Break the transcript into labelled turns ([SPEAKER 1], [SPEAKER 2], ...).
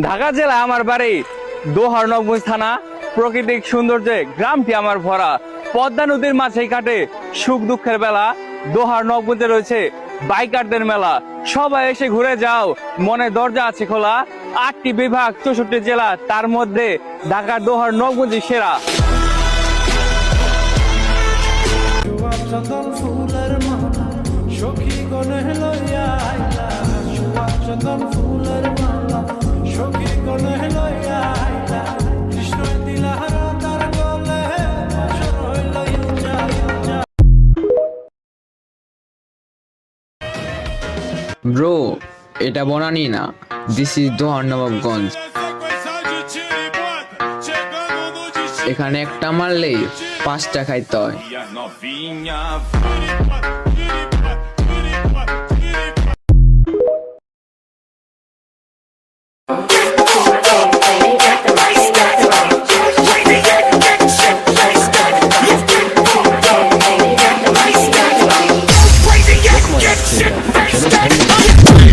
[SPEAKER 1] ঢাকা জেলা আমার বাড়ি, দোহার নবগঞ্জ থানা, প্রাকৃতিক সৌন্দর্যে গ্রামটি আমার ভরা। পদ্মা নদীর মাঝে কাটে সুখ দুঃখের বেলা। দোহার নবগঞ্জে রয়েছে বাইকারদের মেলা। সবাই এসে ঘুরে যাও, মনে দরজা আছে খোলা। আটটি বিভাগ চৌষট্টি জেলা, তার মধ্যে ঢাকার দোহার নবগঞ্জই সেরা।
[SPEAKER 2] ফুলের
[SPEAKER 3] ব্রো এটা বনানি না। দিস ইজ দোহার নবাবগঞ্জ এখানে একটা মারলেই পাঁচটা খাইতে হয়।
[SPEAKER 4] Step on